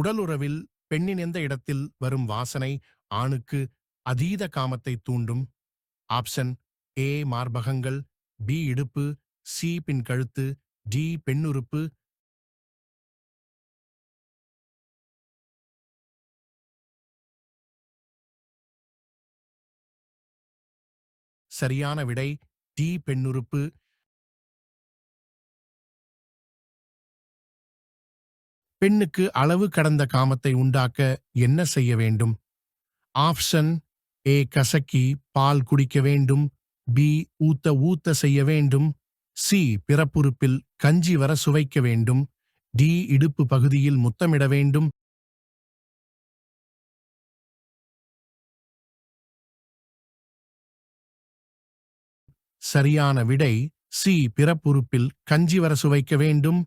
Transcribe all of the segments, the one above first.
உடலுறவில் பெண்ணின் எந்த இடத்தில் வரும் வாசனை ஆணுக்கு அதீத காமத்தை தூண்டும். ஆப்ஷன் ஏ மார்பகங்கள் பி இடுப்பு சி பின் கழுத்து டி பெண்ணுறுப்பு. சரியான விடை டி பெண்ணுறுப்பு. பெண்ணுக்கு அளவு கடந்த காமத்தை உண்டாக்க என்ன செய்ய வேண்டும்? ஆப்ஷன் ஏ கசக்கி பால் குடிக்க வேண்டும். பி ஊத்த ஊத்த செய்ய வேண்டும். சி பிறப்புறுப்பில் கஞ்சி வர சுவைக்க வேண்டும். டி இடுப்பு பகுதியில் முத்தமிட வேண்டும். சரியான விடை சி பிறப்புறுப்பில் கஞ்சி வர சுவைக்க வேண்டும்.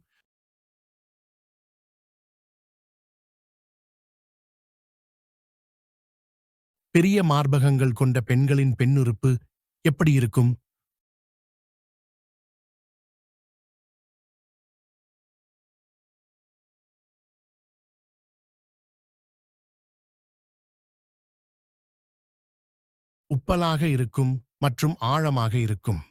பெரிய மார்பகங்கள் கொண்ட பெண்களின் பெண்ணுறுப்பு எப்படி இருக்கும்? உப்பலாக இருக்கும் மற்றும் ஆழமாக இருக்கும்.